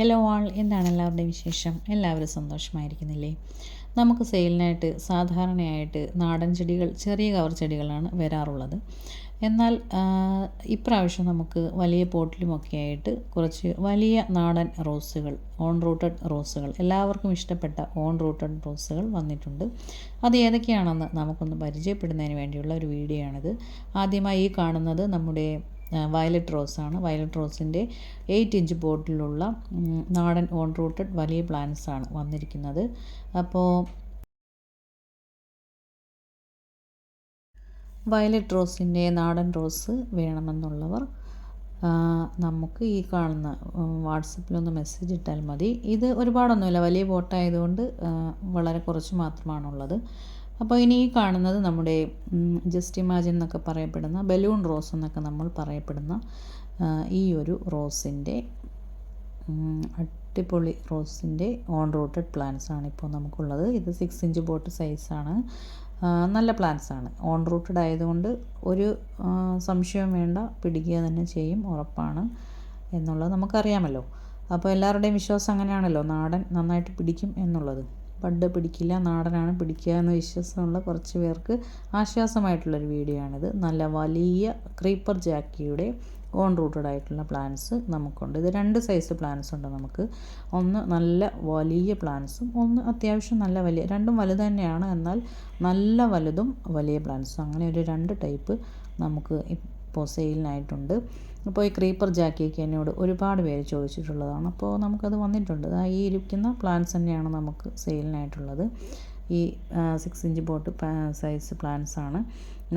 Hello ആൾ എന്താണ് എല്ലാവരുടെയും വിശേഷം? എല്ലാവരും സന്തോഷമായിരിക്കുന്നില്ലേ? നമുക്ക് സെയിലിനായിട്ട് സാധാരണയായിട്ട് നാടൻ ചെടികൾ ചെറിയ കവർ ചെടികളാണ് വരാറുള്ളത്. എന്നാൽ ഇപ്രാവശ്യം നമുക്ക് വലിയ പോട്ടിലുമൊക്കെ ആയിട്ട് കുറച്ച് വലിയ നാടൻ റോസുകൾ ഓൺ റൂട്ടഡ് റോസുകൾ എല്ലാവർക്കും ഇഷ്ടപ്പെട്ട ഓൺ റൂട്ടഡ് റോസുകൾ വന്നിട്ടുണ്ട്. അത് ഏതൊക്കെയാണെന്ന് നമുക്കൊന്ന് പരിചയപ്പെടുന്നതിന് വേണ്ടിയുള്ള ഒരു വീഡിയോ ആണിത് ആദ്യമായി ഈ കാണുന്നത് നമ്മുടെ വയലറ്റ് റോസാണ് വയലറ്റ് റോസിന്റെ എയ്റ്റ് ഇഞ്ച് ബോട്ടിലുള്ള നാടൻ ഓൺ റൂട്ടഡ് വലിയ പ്ലാന്റ്സ് ആണ് വന്നിരിക്കുന്നത്. അപ്പോൾ വയലറ്റ് റോസിന്റെ നാടൻ റോസ് വേണമെന്നുള്ളവർ നമുക്ക് ഈ കാണുന്ന വാട്സപ്പിലൊന്ന് മെസ്സേജ് ഇട്ടാൽ മതി. ഇത് ഒരുപാടൊന്നുമില്ല. വലിയ ബോട്ടായതുകൊണ്ട് വളരെ കുറച്ച് മാത്രമാണുള്ളത്. അപ്പോൾ ഇനി ഈ കാണുന്നത് നമ്മുടെ ജസ്റ്റ് ഇമാജിൻ എന്നൊക്കെ പറയപ്പെടുന്ന ബലൂൺ റോസ് എന്നൊക്കെ നമ്മൾ പറയപ്പെടുന്ന ഈ ഒരു റോസിന്റെ അട്ടിപ്പൊളി റോസിന്റെ ഓൺ റൂട്ടഡ് പ്ലാന്റ്സ് ആണ് ഇപ്പോൾ നമുക്കുള്ളത്. ഇത് സിക്സ് ഇഞ്ച് ബോട്ട് സൈസാണ് നല്ല പ്ലാന്റ്സ് ആണ്. ഓൺ റൂട്ടഡ് ആയതുകൊണ്ട് ഒരു സംശയവും വേണ്ട. പിടിക്കുക തന്നെ ചെയ്യും. ഉറപ്പാണ് എന്നുള്ളത് നമുക്കറിയാമല്ലോ. അപ്പോൾ എല്ലാവരുടെയും വിശ്വാസം അങ്ങനെയാണല്ലോ. നാടൻ നന്നായിട്ട് പിടിക്കും എന്നുള്ളത്. ബഡ് പിടിക്കില്ല നാടനാണ് പിടിക്കുക എന്ന വിശ്വാസമുള്ള കുറച്ച് പേർക്ക് ആശ്വാസമായിട്ടുള്ളൊരു വീഡിയോ ആണിത് നല്ല വലിയ ക്രീപ്പർ ജാക്കിയുടെ ഓൺ റൂട്ടഡ് ആയിട്ടുള്ള പ്ലാന്റ്സ് നമുക്കുണ്ട്. ഇത് രണ്ട് സൈസ് പ്ലാന്റ്സ് ഉണ്ട് നമുക്ക്. ഒന്ന് നല്ല വലിയ പ്ലാന്റ്സും ഒന്ന് അത്യാവശ്യം നല്ല വലിയ രണ്ടും വലുത് തന്നെയാണ്. എന്നാൽ നല്ല വലുതും വലിയ പ്ലാന്റ്സും അങ്ങനെ ഒരു രണ്ട് ടൈപ്പ് നമുക്ക് ഇപ്പോൾ സെയിലിനായിട്ടുണ്ട്. അപ്പോൾ ഈ ക്രീപ്പർ ജാക്കിയൊക്കെ എന്നോട് ഒരുപാട് പേര് ചോദിച്ചിട്ടുള്ളതാണ്. അപ്പോൾ നമുക്കത് വന്നിട്ടുണ്ട്. ഈ ഇരിക്കുന്ന പ്ലാന്റ്സ് തന്നെയാണ് നമുക്ക് സെയിലിനായിട്ടുള്ളത്. ഈ six inch pot size plants ആണ്.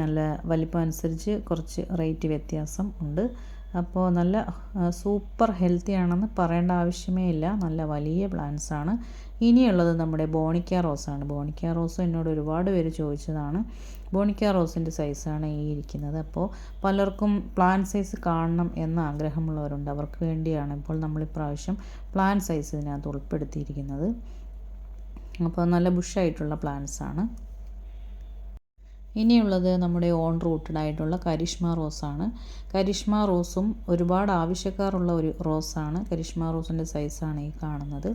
നല്ല വലിപ്പം അനുസരിച്ച് കുറച്ച് റേറ്റ് വ്യത്യാസം ഉണ്ട്. അപ്പോൾ നല്ല സൂപ്പർ ഹെൽത്തി ആണെന്ന് പറയേണ്ട ആവശ്യമേ ഇല്ല. നല്ല വലിയ പ്ലാന്റ്സ് ആണ്. ഇനിയുള്ളത് നമ്മുടെ ബോണിക്ക റോസാണ് ബോണിക്ക റോസ് എന്നോട് ഒരുപാട് പേര് ചോദിച്ചതാണ്. ബോണിക്ക റോസിന്റെ സൈസാണ് ഈ ഇരിക്കുന്നത്. അപ്പോൾ പലർക്കും പ്ലാന്റ് സൈസ് കാണണം എന്ന ആഗ്രഹമുള്ളവരുണ്ട്. അവർക്ക് വേണ്ടിയാണ് ഇപ്പോൾ നമ്മൾ ഇപ്രാവശ്യം പ്ലാന്റ് സൈസ് ഇതിനകത്ത് ഉൾപ്പെടുത്തിയിരിക്കുന്നത്. അപ്പോൾ നല്ല ബുഷായിട്ടുള്ള പ്ലാന്റ്സ് ആണ്. ഇനിയുള്ളത് നമ്മുടെ ഓൺ റൂട്ടഡ് ആയിട്ടുള്ള കരിഷ്മ റോസാണ് കരിഷ്മ റോസും ഒരുപാട് ആവശ്യക്കാരുള്ള ഒരു റോസാണ് കരിഷ്മ റോസിന്റെ സൈസാണ് ഈ കാണുന്നത്.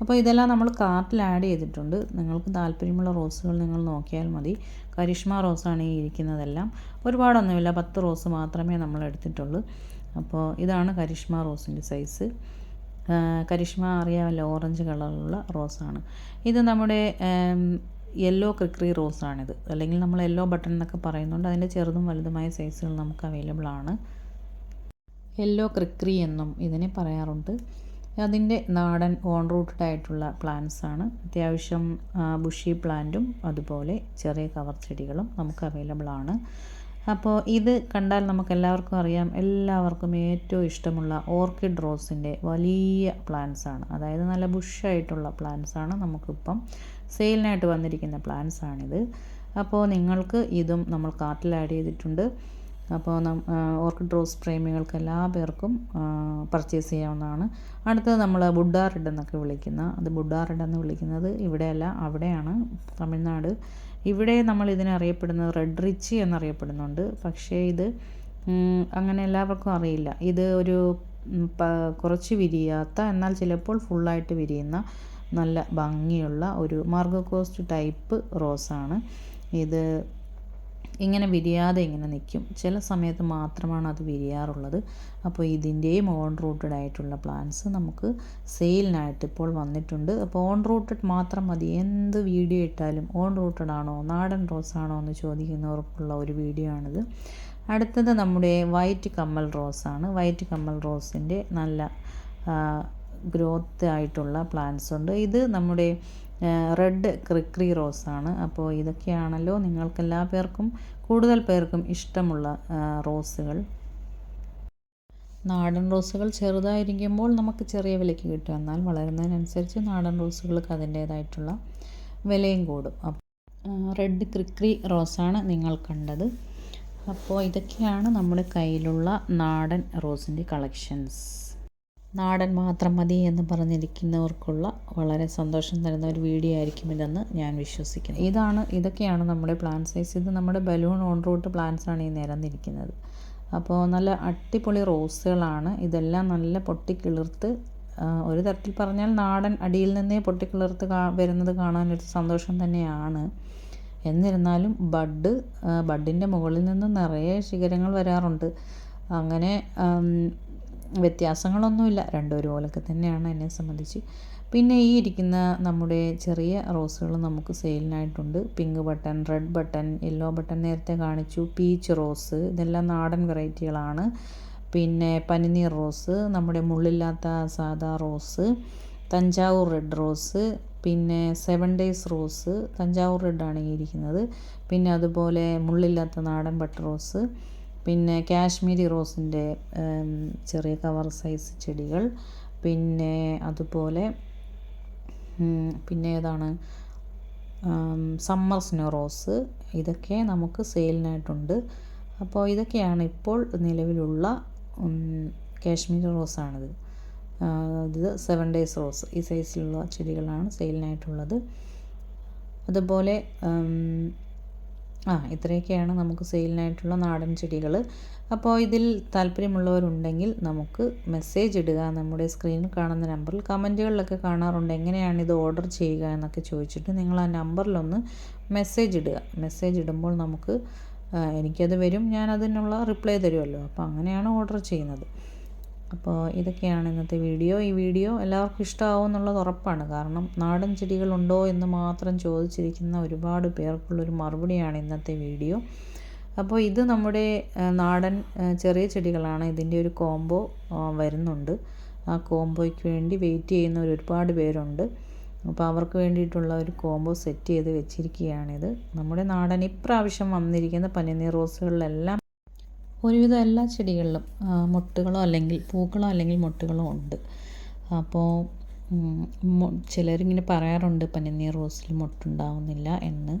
അപ്പോൾ ഇതെല്ലാം നമ്മൾ കാർട്ടിൽ ആഡ് ചെയ്തിട്ടുണ്ട്. നിങ്ങൾക്ക് താല്പര്യമുള്ള റോസുകൾ നിങ്ങൾ നോക്കിയാൽ മതി. കരിഷ്മ റോസാണ് ഈ ഇരിക്കുന്നതെല്ലാം. ഒരുപാടൊന്നുമില്ല. പത്ത് റോസ് മാത്രമേ നമ്മൾ എടുത്തിട്ടുള്ളൂ. അപ്പോൾ ഇതാണ് കരിഷ്മ റോസിന്റെ സൈസ് കരിഷ്മ അറിയാമല്ലോ ഓറഞ്ച് കളറിലുള്ള റോസാണ് ഇത് നമ്മുടെ യെല്ലോ ക്രിക്രി റോസാണിത് അല്ലെങ്കിൽ നമ്മൾ യെല്ലോ ബട്ടൺ എന്നൊക്കെ പറയുന്നുണ്ട്. അതിന്റെ ചെറുതും വലുതുമായ സൈസുകൾ നമുക്ക് അവൈലബിൾ ആണ്. യെല്ലോ ക്രിക്രി എന്നും ഇതിനെ പറയാറുണ്ട്. അതിന്റെ നാടൻ ഓൺ റൂട്ടഡ് ആയിട്ടുള്ള പ്ലാന്റ്സ് ആണ്. അത്യാവശ്യം ബുഷി പ്ലാന്റും അതുപോലെ ചെറിയ കവർ ചെടികളും നമുക്ക് അവൈലബിൾ ആണ്. അപ്പോൾ ഇത് കണ്ടാൽ നമുക്ക് എല്ലാവർക്കും അറിയാം. എല്ലാവർക്കും ഏറ്റവും ഇഷ്ടമുള്ള ഓർക്കിഡ് റോസിന്റെ വലിയ പ്ലാന്റ്സ് ആണ്. അതായത് നല്ല ബുഷായിട്ടുള്ള പ്ലാന്റ്സ് ആണ് നമുക്കിപ്പം സെയിലിനായിട്ട് വന്നിരിക്കുന്ന പ്ലാന്റ്സ് ആണിത്. അപ്പോൾ നിങ്ങൾക്ക് ഇതും നമ്മൾ കാർട്ടിൽ ആഡ് ചെയ്തിട്ടുണ്ട്. അപ്പോൾ ഓർക്കിഡ് റോസ് പ്രേമികൾക്ക് എല്ലാ പേർക്കും പർച്ചേസ് ചെയ്യാവുന്നതാണ്. അടുത്തത് നമ്മൾ ബുഡ്ഡാ റെഡ് എന്നൊക്കെ വിളിക്കുന്ന അത് ബുഡ്ഡാ റെഡ് എന്ന് വിളിക്കുന്നത് ഇവിടെയല്ല അവിടെയാണ് തമിഴ്നാട്. ഇവിടെ നമ്മൾ ഇതിനെ അറിയപ്പെടുന്നത് റെഡ് റിച്ചി എന്നറിയപ്പെടുന്നുണ്ട്. പക്ഷേ ഇത് അങ്ങനെ എല്ലാവർക്കും അറിയില്ല. ഇത് ഒരു കുറച്ച് വിരിയാത്ത എന്നാൽ ചിലപ്പോൾ ഫുള്ളായിട്ട് വിരിയുന്ന നല്ല ഭംഗിയുള്ള ഒരു മാർഗോകോസ്റ്റ് ടൈപ്പ് റോസാണ്. ഇത് ഇങ്ങനെ വിരിയാതെ ഇങ്ങനെ നിൽക്കും. ചില സമയത്ത് മാത്രമാണ് അത് വിരിയാറുള്ളത്. അപ്പോൾ ഇതിന്റെയും ഓൺ റൂട്ടഡ് ആയിട്ടുള്ള പ്ലാന്റ്സ് നമുക്ക് സെയിലിനായിട്ട് ഇപ്പോൾ വന്നിട്ടുണ്ട്. അപ്പോൾ ഓൺ റൂട്ടഡ് മാത്രം മതി. എന്ത് വീഡിയോ ഇട്ടാലും ഓൺ റൂട്ടഡ് ആണോ നാടൻ റോസ് ആണോ എന്ന് ചോദിക്കുന്നവർക്കുള്ള ഒരു വീഡിയോ ആണിത്. അടുത്തത് നമ്മുടെ വൈറ്റ് കമ്മൽ റോസാണ്. വൈറ്റ് കമ്മൽ റോസിന്റെ നല്ല ഗ്രോത്ത് ആയിട്ടുള്ള പ്ലാന്റ്സ് ഉണ്ട്. ഇത് നമ്മുടെ റെഡ് ക്രിക്രി റോസാണ് അപ്പോൾ ഇതൊക്കെയാണല്ലോ നിങ്ങൾക്ക് എല്ലാ പേർക്കും കൂടുതൽ പേർക്കും ഇഷ്ടമുള്ള റോസുകൾ. നാടൻ റോസുകൾ ചെറുതായിരിക്കുമ്പോൾ നമുക്ക് ചെറിയ വിലയ്ക്ക് കിട്ടും. എന്നാൽ വളരുന്നതിനനുസരിച്ച് നാടൻ റോസുകൾക്ക് അതിന്റേതായിട്ടുള്ള വിലയും കൂടും. റെഡ് ക്രിക്രി റോസാണ് നിങ്ങൾ കണ്ടത്. അപ്പോൾ ഇതൊക്കെയാണ് നമ്മുടെ കയ്യിലുള്ള നാടൻ റോസിന്റെ കളക്ഷൻസ്. നാടൻ മാത്രം മതി എന്ന് പറഞ്ഞിരിക്കുന്നവർക്കുള്ള വളരെ സന്തോഷം തരുന്ന ഒരു വീഡിയോ ആയിരിക്കും ഇതെന്ന് ഞാൻ വിശ്വസിക്കുന്നു. ഇതാണ് ഇതൊക്കെയാണ് നമ്മുടെ പ്ലാൻ സൈസ് ഇത് നമ്മുടെ ബലൂൺ ഓൺ റൂട്ട് ആണ് ഈ നിരന്നിരിക്കുന്നത്. അപ്പോൾ നല്ല അടിപൊളി റോസുകളാണ് ഇതെല്ലാം നല്ല പൊട്ടിക്കിളിർത്ത് ഒരു തരത്തിൽ പറഞ്ഞാൽ നാടൻ അടിയിൽ നിന്നേ പൊട്ടിക്കിളിർത്ത് കാ വരുന്നത് കാണാനൊരു സന്തോഷം തന്നെയാണ്. എന്നിരുന്നാലും ബഡ് ബഡിന്റെ മുകളിൽ നിന്ന് നിറയെ ശിഖരങ്ങൾ വരാറുണ്ട്. അങ്ങനെ വ്യത്യാസങ്ങളൊന്നുമില്ല. രണ്ടും ഒരുപോലൊക്കെ തന്നെയാണ് എന്നെ സംബന്ധിച്ച്. പിന്നെ ഈ ഇരിക്കുന്ന നമ്മുടെ ചെറിയ റോസുകൾ നമുക്ക് സെയിലിനായിട്ടുണ്ട്. Pink button red button yellow button നേരത്തെ കാണിച്ചു. പീച്ച് റോസ് ഇതെല്ലാം നാടൻ വെറൈറ്റികളാണ്. പിന്നെ പനിനീർ റോസ് നമ്മുടെ മുള്ളില്ലാത്ത സാദാ റോസ് തഞ്ചാവൂർ റെഡ് റോസ് പിന്നെ സെവൻ ഡേയ്സ് റോസ് തഞ്ചാവൂർ റെഡാണ് ഈ ഇരിക്കുന്നത്. പിന്നെ അതുപോലെ മുള്ളില്ലാത്ത നാടൻ ബട്ടർ റോസ് പിന്നെ കാശ്മീരി റോസിന്റെ ചെറിയ കവർ സൈസ് ചെടികൾ പിന്നെ അതുപോലെ പിന്നെ ഏതാണ് സമ്മർ സ്നോ റോസ് ഇതൊക്കെ നമുക്ക് സെയിലിനായിട്ടുണ്ട്. അപ്പോൾ ഇതൊക്കെയാണ് ഇപ്പോൾ നിലവിലുള്ള കാശ്മീരി റോസാണിത്. ഇത് സെവൻ ഡേയ്സ് റോസ് ഈ സൈസിലുള്ള ചെടികളാണ് സെയിലിനായിട്ടുള്ളത്. അതുപോലെ ആ ഇത്രയൊക്കെയാണ് നമുക്ക് സെയിലിനായിട്ടുള്ള നാടൻ ചെടികൾ. അപ്പോൾ ഇതിൽ താല്പര്യമുള്ളവരുണ്ടെങ്കിൽ നമുക്ക് മെസ്സേജ് ഇടുക. നമ്മുടെ സ്ക്രീനിൽ കാണുന്ന നമ്പറിൽ കമന്റുകളിലൊക്കെ കാണാറുണ്ട്. എങ്ങനെയാണ് ഇത് ഓർഡർ ചെയ്യുക എന്നൊക്കെ ചോദിച്ചിട്ട് നിങ്ങൾ ആ നമ്പറിലൊന്ന് മെസ്സേജ് ഇടുക. മെസ്സേജ് ഇടുമ്പോൾ നമുക്ക് എനിക്കത് വരും. ഞാൻ അതിനുള്ള റിപ്ലൈ തരുമല്ലോ. അപ്പോൾ അങ്ങനെയാണ് ഓർഡർ ചെയ്യുന്നത്. അപ്പോൾ ഇതൊക്കെയാണ് ഇന്നത്തെ വീഡിയോ. ഈ വീഡിയോ എല്ലാവർക്കും ഇഷ്ടമാവും എന്നുള്ളത് ഉറപ്പാണ്. കാരണം നാടൻ ചെടികളുണ്ടോ എന്ന് മാത്രം ചോദിച്ചിരിക്കുന്ന ഒരുപാട് പേർക്കുള്ളൊരു മറുപടിയാണ് ഇന്നത്തെ വീഡിയോ. അപ്പോൾ ഇത് നമ്മുടെ നാടൻ ചെറിയ ചെടികളാണ്. ഇതിന്റെ ഒരു കോംബോ വരുന്നുണ്ട്. ആ കോംബോയ്ക്ക് വേണ്ടി വെയിറ്റ് ചെയ്യുന്ന ഒരുപാട് പേരുണ്ട്. അപ്പോൾ അവർക്ക് വേണ്ടിയിട്ടുള്ള ഒരു കോംബോ സെറ്റ് ചെയ്ത് വെച്ചിരിക്കുകയാണിത്. നമ്മുടെ നാടൻ ഇപ്രാവശ്യം വന്നിരിക്കുന്ന പനിനീർ റോസുകളിലെല്ലാം ഒരുവിധം എല്ലാ ചെടികളിലും മുട്ടുകളോ അല്ലെങ്കിൽ പൂക്കളോ അല്ലെങ്കിൽ മുട്ടുകളോ ഉണ്ട്. അപ്പോൾ ചിലരിങ്ങനെ പറയാറുണ്ട് പനിനീർ റോസിൽ മുട്ടുണ്ടാവുന്നില്ല എന്ന്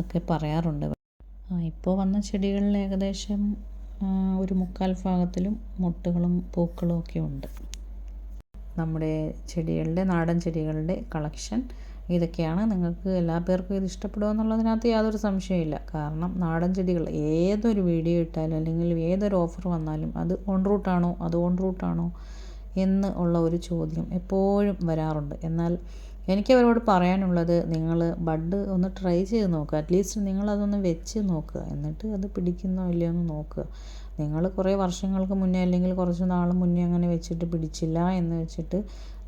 ഒക്കെ പറയാറുണ്ട്. ഇപ്പോൾ വന്ന ചെടികളിൽ ഏകദേശം ഒരു മുക്കാൽ ഭാഗത്തിലും മുട്ടുകളും പൂക്കളും ഒക്കെ ഉണ്ട്. നമ്മുടെ ചെടികളുടെ നാടൻ ചെടികളുടെ കളക്ഷൻ ഇതൊക്കെയാണ് നിങ്ങൾക്ക് എല്ലാ പേർക്കും ഇത് ഇഷ്ടപ്പെടുക എന്നുള്ളതിനകത്ത് യാതൊരു സംശയമില്ല കാരണം നാടൻ ചെടികൾ ഏതൊരു വീഡിയോ ഇട്ടാലും അല്ലെങ്കിൽ ഏതൊരു ഓഫർ വന്നാലും അത് ഓൺ റൂട്ടാണോ അത് ഓൺ റൂട്ടാണോ എന്ന് ഉള്ള ഒരു ചോദ്യം എപ്പോഴും വരാറുണ്ട്. എന്നാൽ എനിക്ക് അവരോട് പറയാനുള്ളത് നിങ്ങൾ ബഡ് ഒന്ന് ട്രൈ ചെയ്ത് നോക്കുക. അറ്റ്ലീസ്റ്റ് നിങ്ങളതൊന്ന് വെച്ച് നോക്കുക. എന്നിട്ട് അത് പിടിക്കുന്നോ ഇല്ലയോ എന്ന് നോക്കുക. നിങ്ങൾ കുറേ വർഷങ്ങൾക്ക് മുന്നേ അല്ലെങ്കിൽ കുറച്ച് നാൾ മുന്നേ അങ്ങനെ വെച്ചിട്ട് പിടിച്ചില്ല എന്ന് വെച്ചിട്ട്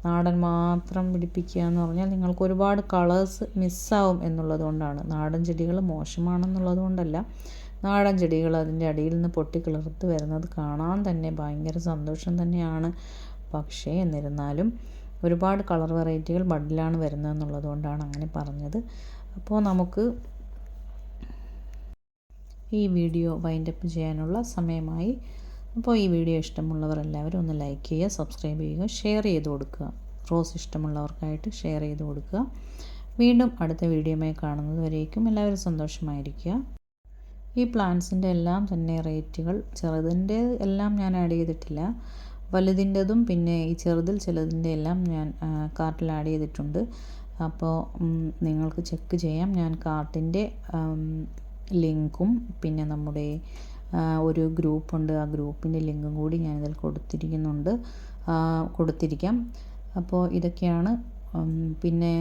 നാടൻ മാത്രം പിടിപ്പിക്കുക എന്ന് പറഞ്ഞാൽ നിങ്ങൾക്ക് ഒരുപാട് കളേഴ്സ് മിസ്സാവും എന്നുള്ളത് കൊണ്ടാണ്. നാടൻ ചെടികൾ മോശമാണെന്നുള്ളത് കൊണ്ടല്ല. നാടൻ ചെടികൾ അതിന്റെ അടിയിൽ നിന്ന് പൊട്ടിക്കിളിർത്ത് വരുന്നത് കാണാൻ തന്നെ ഭയങ്കര സന്തോഷം തന്നെയാണ്. പക്ഷേ എന്നിരുന്നാലും ഒരുപാട് കളർ വെറൈറ്റികൾ ബഡിലാണ് വരുന്നതെന്നുള്ളത് കൊണ്ടാണ് അങ്ങനെ പറഞ്ഞത്. അപ്പോൾ നമുക്ക് ഈ വീഡിയോ വൈൻഡപ്പ് ചെയ്യാനുള്ള സമയമായി. അപ്പോൾ ഈ വീഡിയോ ഇഷ്ടമുള്ളവർ എല്ലാവരും ഒന്ന് ലൈക്ക് ചെയ്യുക സബ്സ്ക്രൈബ് ചെയ്യുക ഷെയർ ചെയ്ത് കൊടുക്കുക. റോസ് ഇഷ്ടമുള്ളവർക്കായിട്ട് ഷെയർ ചെയ്ത് കൊടുക്കുക. വീണ്ടും അടുത്ത വീഡിയോമായി കാണുന്നത് വരേക്കും എല്ലാവരും സന്തോഷമായിരിക്കുക. ഈ പ്ലാന്റ്സിന്റെ എല്ലാം തന്നെ റേറ്റുകൾ ചെറുതിന്റെ എല്ലാം ഞാൻ ആഡ് ചെയ്തിട്ടില്ല. വലുതിന്റെതും പിന്നെ ഈ ചെറുതിൽ ചിലതിന്റെ എല്ലാം ഞാൻ കാർട്ടിൽ ആഡ് ചെയ്തിട്ടുണ്ട്. അപ്പോൾ നിങ്ങൾക്ക് ചെക്ക് ചെയ്യാം. ഞാൻ കാർട്ടിന്റെ ലിങ്കും പിന്നെ നമ്മുടെ ഒരു ഗ്രൂപ്പുണ്ട്. ആ ഗ്രൂപ്പിന്റെ ലിങ്കും കൂടി ഞാനിതിൽ കൊടുത്തിരിക്കുന്നുണ്ട്. കൊടുത്തിരിക്കാം. അപ്പോൾ ഇതൊക്കെയാണ്. പിന്നെ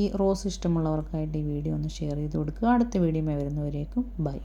ഈ റോസ് ഇഷ്ടമുള്ളവർക്കായിട്ട് ഈ വീഡിയോ ഒന്ന് ഷെയർ ചെയ്ത് കൊടുക്കുക. അടുത്ത വീഡിയോ വരുന്നവരേക്കും ബൈ.